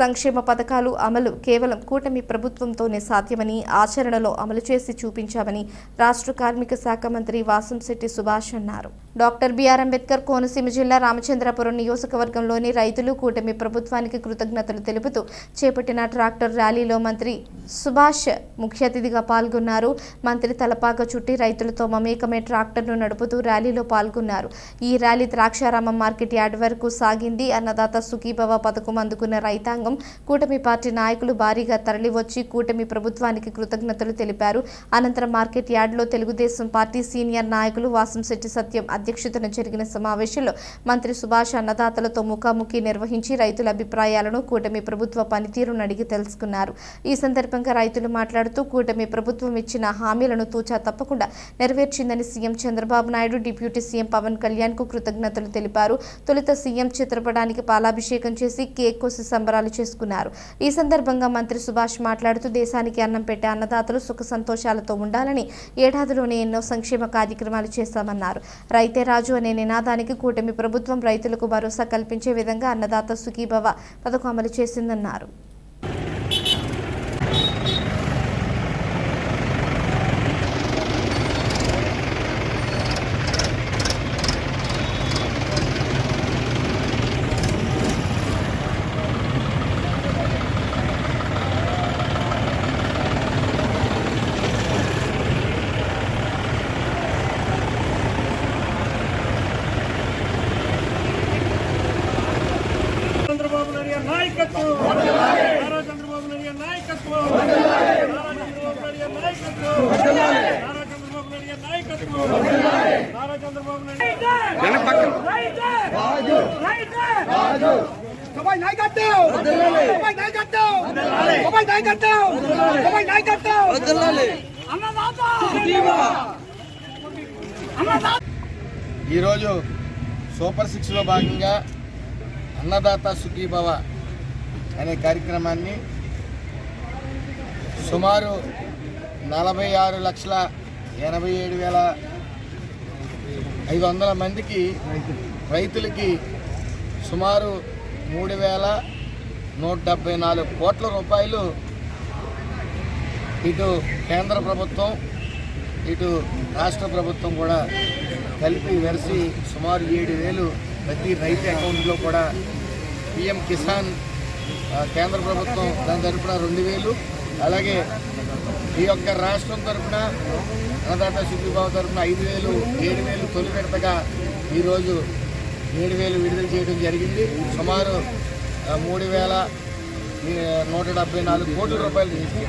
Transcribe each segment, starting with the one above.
సంక్షేమ పథకాలు అమలు కేవలం కూటమి ప్రభుత్వంతోనే సాధ్యమని ఆచరణలో అమలు చేసి చూపించామని రాష్ట్ర కార్మిక శాఖ మంత్రి వాసంశెట్టి సుభాష్ అన్నారు. డాక్టర్ బిఆర్ అంబేద్కర్ కోనసీమ జిల్లా రామచంద్రపురం నియోజకవర్గంలోని రైతులు కూటమి ప్రభుత్వానికి కృతజ్ఞతలు తెలుపుతూ చేపట్టిన ట్రాక్టర్ ర్యాలీలో మంత్రి సుభాష్ ముఖ్య అతిథిగా పాల్గొన్నారు. మంత్రి తలపాక చుట్టి రైతులతో మమేకమే ట్రాక్టర్ను నడుపుతూ ర్యాలీలో పాల్గొన్నారు. ఈ ర్యాలీ ద్రాక్షారామం మార్కెట్ యార్డ్ వరకు సాగింది. అన్నదాత సుఖీభవ పథకం అందుకున్న రైతాంగం కూటమి పార్టీ నాయకులు భారీగా తరలివచ్చి కూటమి ప్రభుత్వానికి కృతజ్ఞతలు తెలిపారు. అనంతరం మార్కెట్ యార్డ్లో తెలుగుదేశం పార్టీ సీనియర్ నాయకులు వాసంశెట్టి సత్యం అధ్యక్షతన జరిగిన సమావేశంలో మంత్రి సుభాష్ అన్నదాతలతో ముఖాముఖి నిర్వహించి రైతుల అభిప్రాయాలను కూటమి ప్రభుత్వ పనితీరును అడిగి తెలుసుకున్నారు. ఈ సందర్భంగా రైతులు మాట్లాడుతూ కూటమి ప్రభుత్వం ఇచ్చిన హామీలను తూచా తప్పకుండా నెరవేర్చిందని CM Chandrababu Naidu deputy CM Pawan కళ్యాణ్కు కృతజ్ఞతలు తెలిపారు. తొలుత సీఎం చిత్రపటానికి పాలాభిషేకం చేసి కేక్ కోసి సంబరాలు చేసుకున్నారు. ఈ సందర్భంగా మంత్రి సుభాష్ మాట్లాడుతూ దేశానికి అన్నం పెట్టే అన్నదాతలు సుఖ సంతోషాలతో ఉండాలని ఏడాదిలోనే ఎన్నో సంక్షేమ కార్యక్రమాలు చేశామన్నారు రైతు రాజు అనే నినాదానికి కూటమి ప్రభుత్వం రైతులకు భరోసా కల్పించే విధంగా అన్నదాత సుఖీభవ పథకం అమలు చేసిందన్నారు చంద్రబాబు నాయుడు గారి నాయకత్వం. నారా చంద్రబాబు నాయుడు గారి నాయకత్వం. నారా చంద్రబాబు నాయుడు గారి నాయకత్వం. నారా చంద్రబాబు నాయుడు గారి నాయకత్వం. నారా చంద్రబాబు నాయుడు సబాయ్ నాయకత్వం. సబాయ్ నాయకత్వం సబాయ్ నాయకత్వం సబాయ్ నాయకత్వం అన్నదాత అన్నదాత ఈరోజు సూపర్ సిక్స్లో భాగంగా అన్నదాత సుఖీభవ అనే కార్యక్రమాన్ని సుమారు నలభై ఆరు లక్షల ఎనభై ఏడు వేల ఐదు వందల మందికి రైతులకి సుమారు మూడు వేల నూట డెబ్బై నాలుగు కోట్ల రూపాయలు ఇటు కేంద్ర ప్రభుత్వం ఇటు రాష్ట్ర ప్రభుత్వం కూడా కలిపి వెరసి సుమారు ఏడు వేలు ప్రతి రైతు అకౌంట్లో కూడా పిఎం కిసాన్ కేంద్ర ప్రభుత్వం దాని తరపున రెండు వేలు అలాగే ఈ యొక్క రాష్ట్రం తరపున అన్నదాత సిద్ధిబాబు తరపున ఐదు వేలు ఏడు వేలు తొలి విడతగా ఈరోజు ఏడు వేలు విడుదల చేయడం జరిగింది. సుమారు మూడు వేల నూట డెబ్బై నాలుగు కోట్ల రూపాయలు చేసింది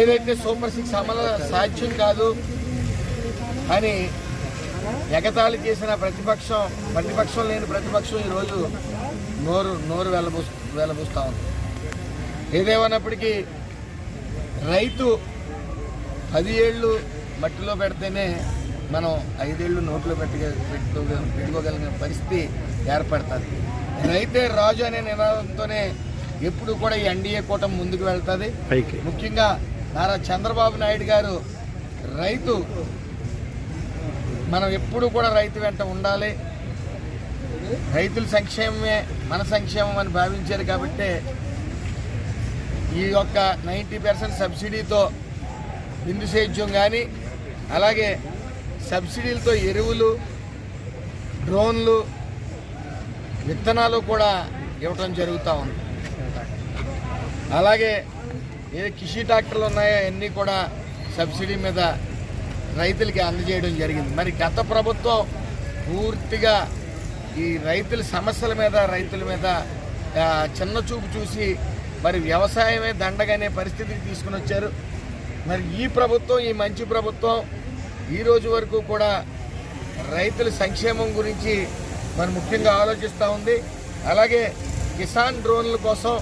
ఏదైతే సూపర్ సిక్స్ అమలు సాధ్యం కాదు అని ఎగతాళి చేసిన ప్రతిపక్షం ప్రతిపక్షం లేని ప్రతిపక్షం ఈరోజు నోరు నోరు వెళ్ళబూ వెళ్ళబూస్తూ ఉంది. ఏదేమన్నప్పటికీ రైతు పది ఏళ్ళు మట్టిలో పెడితేనే మనం ఐదేళ్ళు నోట్లో పెట్టగ పెట్టుకోగ పెట్టుకోగలిగిన పరిస్థితి ఏర్పడుతుంది. రైతే రాజు అనే నినాదంతోనే ఎప్పుడు కూడా ఈ ఎన్డీఏ కూటమి ముందుకు వెళ్తుంది. ముఖ్యంగా నారా చంద్రబాబు నాయుడు గారు రైతు మనం ఎప్పుడు కూడా రైతు వెంట ఉండాలి. రైతుల సంక్షేమమే మన సంక్షేమం అని భావించారు కాబట్టి ఈ యొక్క నైంటీ పర్సెంట్ సబ్సిడీతో బిందు సేద్యం కానీ అలాగే సబ్సిడీలతో ఎరువులు డ్రోన్లు విత్తనాలు కూడా ఇవ్వటం జరుగుతూ ఉంది. అలాగే ఏ కృషి ట్రాక్టర్లు ఉన్నాయో అన్నీ కూడా సబ్సిడీ మీద రైతులకి అందజేయడం జరిగింది. మరి గత ప్రభుత్వం పూర్తిగా ఈ రైతుల సమస్యల మీద రైతుల మీద చిన్న చూపు చూసి మరి వ్యవసాయమే దండగనే పరిస్థితికి తీసుకుని వచ్చారు. మరి ఈ ప్రభుత్వం ఈ మంచి ప్రభుత్వం ఈ రోజు వరకు కూడా రైతుల సంక్షేమం గురించి మరి ముఖ్యంగా ఆలోచిస్తూ ఉంది. అలాగే కిసాన్ డ్రోన్ల కోసం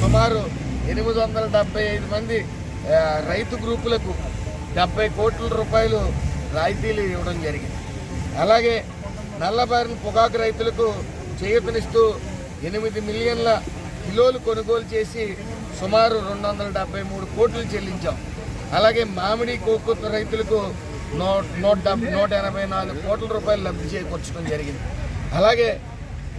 సుమారు ఎనిమిది వందల డెబ్బై ఐదు మంది రైతు గ్రూపులకు డెబ్బై కోట్ల రూపాయలు రాయితీలు ఇవ్వడం జరిగింది. అలాగే నల్లబారిన పొగాకు రైతులకు చేయూతనిస్తూ ఎనిమిది మిలియన్ల కిలోలు కొనుగోలు చేసి సుమారు రెండు వందల డెబ్బై మూడు కోట్లు చెల్లించాం. అలాగే మామిడి కోకో రైతులకు నూట నూట నూట ఎనభై నాలుగు కోట్ల రూపాయలు లబ్ధి చేకూర్చడం జరిగింది. అలాగే